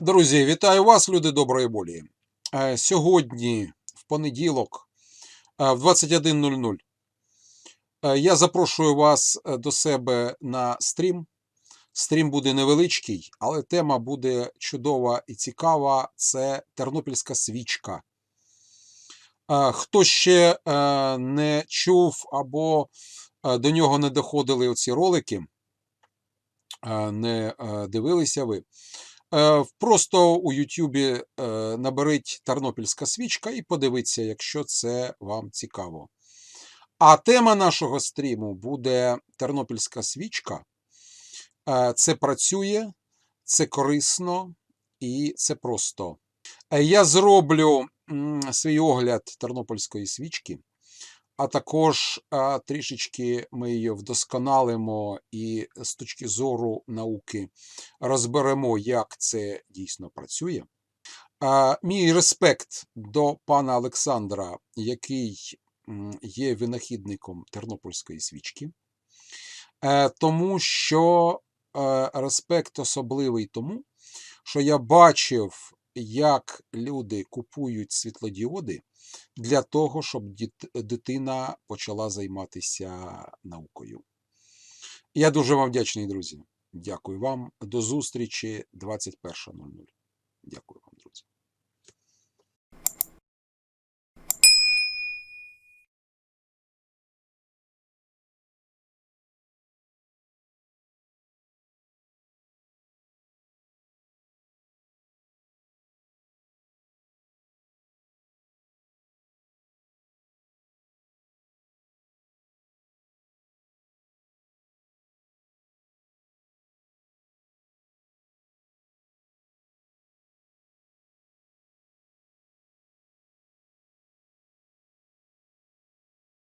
Друзі, вітаю вас, люди доброї волі. Е, Сьогодні, в понеділок, е, в 21.00, е, я запрошую вас до себе на стрім. Стрім буде невеличкий, але тема буде чудова і цікава. Це Тернопільська свічка. Хто ще не чув або до нього не доходили оці ролики, не дивилися ви. Е, Просто у Ютубі е, наберіть Тернопільська свічка і подивіться, якщо це вам цікаво. А тема нашого стріму буде Тернопільська свічка. Е, Це працює, це корисно і це просто. Я зроблю свій огляд тернопільської свічки, а також трішечки ми її вдосконалимо і з точки зору науки розберемо, як це дійсно працює. Мій респект до пана Олександра, який є винахідником тернопільської свічки, Е, тому що е, респект особливий тому, що я бачив, як люди купують світлодіоди для того, щоб дитина почала займатися наукою. Я дуже вам вдячний, друзі. Дякую вам. До зустрічі 21.00. Дякую вам.